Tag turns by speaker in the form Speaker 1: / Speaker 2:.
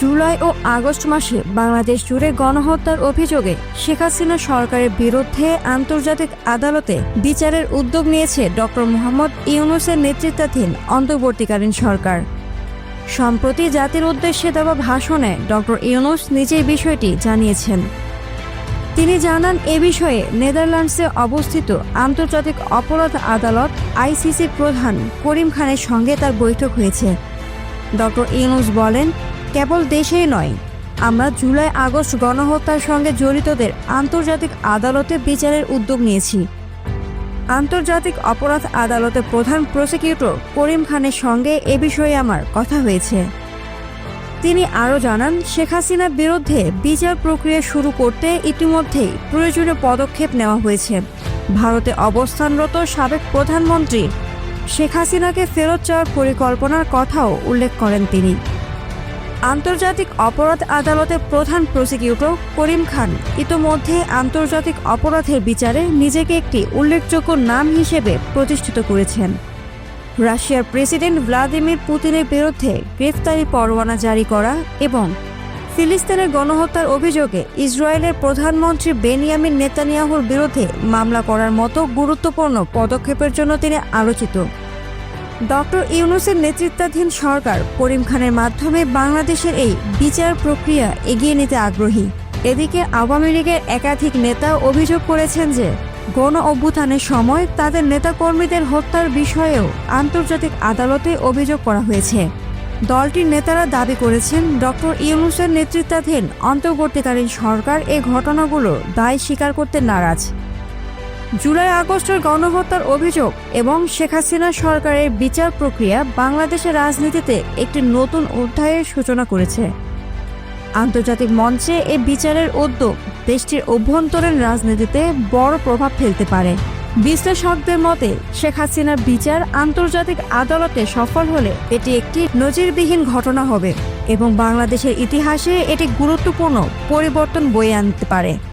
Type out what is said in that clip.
Speaker 1: জুলাই ও August মাসে বাংলাদেশ জুড়ে গণহত্যার অভিযোগে শেখ হাসিনা সরকারের বিরুদ্ধে আন্তর্জাতিক আদালতে বিচারের উদ্যোগ নিয়েছে ড মোহাম্মদ ইউনুসের নেতৃত্বাধীন অন্তর্বর্তীকালীন সরকার সম্প্রতি জাতির উদ্দেশ্যে দেওয়া ভাষণে ড ইউনুস নিজেই বিষয়টি জানিয়েছেন তিনি জানান এ বিষয়ে নেদারল্যান্ডসে অবস্থিত আন্তর্জাতিক অপরাধ আদালত আইসিসির প্রধান করিম খানের সঙ্গে তার বৈঠক হয়েছে ডক্টর ইউনুস বলেন কেবল দেশেই নয় আমরা জুলাই আগস্ট গণহত্যার সঙ্গে জড়িতদের আন্তর্জাতিক আদালতে বিচারের উদ্যোগ নিয়েছি আন্তর্জাতিক অপরাধ আদালতে প্রধান প্রসিকিউটর করিম খানের সঙ্গে এ বিষয়ে আমার কথা হয়েছে তিনি আরও জানান শেখ হাসিনার বিরুদ্ধে বিচার প্রক্রিয়া শুরু করতে ইতিমধ্যেই প্রয়োজনীয় পদক্ষেপ নেওয়া হয়েছে ভারতে অবস্থানরত সাবেক প্রধানমন্ত্রী শেখ হাসিনাকে ফেরত চাওয়ার পরিকল্পনার কথাও উল্লেখ করেন তিনি আন্তর্জাতিক অপরাধ আদালতের প্রধান প্রসিকিউটর করিম খান ইতোমধ্যে আন্তর্জাতিক অপরাধের বিচারে নিজেকে একটি উল্লেখযোগ্য নাম হিসেবে প্রতিষ্ঠিত করেছেন রাশিয়ার প্রেসিডেন্ট ভ্লাদিমির পুতিনের বিরুদ্ধে গ্রেফতারি পরোয়ানা জারি করা এবং ফিলিস্তিনের গণহত্যার অভিযোগে ইসরায়েলের প্রধানমন্ত্রী বেনিয়ামিন নেতানিয়াহুর বিরুদ্ধে মামলা করার মতো গুরুত্বপূর্ণ পদক্ষেপের জন্য তিনি আলোচিত ডক্টর ইউনুসের নেতৃত্বাধীন সরকার করিম খানের মাধ্যমে বাংলাদেশের এই বিচার প্রক্রিয়া এগিয়ে নিতে আগ্রহী এদিকে আওয়ামী লীগের একাধিক নেতা অভিযোগ করেছেন যে গণ অভ্যুত্থানের সময় তাদের নেতাকর্মীদের হত্যার বিষয়েও আন্তর্জাতিক আদালতে অভিযোগ করা হয়েছে দলটির নেতারা দাবি করেছেন ডক্টর ইউনুসের নেতৃত্বাধীন অন্তর্বর্তীকালীন সরকার এ ঘটনাগুলো দায় স্বীকার করতে নারাজ জুলাই আগস্টের গণহত্যার অভিযোগ এবং শেখ হাসিনা সরকারের বিচার প্রক্রিয়া বাংলাদেশের রাজনীতিতে একটি নতুন অধ্যায়ের সূচনা করেছে আন্তর্জাতিক মঞ্চে এ বিচারের উদ্যোগ দেশটির অভ্যন্তরীণ রাজনীতিতে বড় প্রভাব ফেলতে পারে বিশ্লেষকদের মতে শেখ হাসিনার বিচার আন্তর্জাতিক আদালতে সফল হলে এটি একটি নজিরবিহীন ঘটনা হবে এবং বাংলাদেশের ইতিহাসে এটি গুরুত্বপূর্ণ পরিবর্তন বয়ে আনতে পারে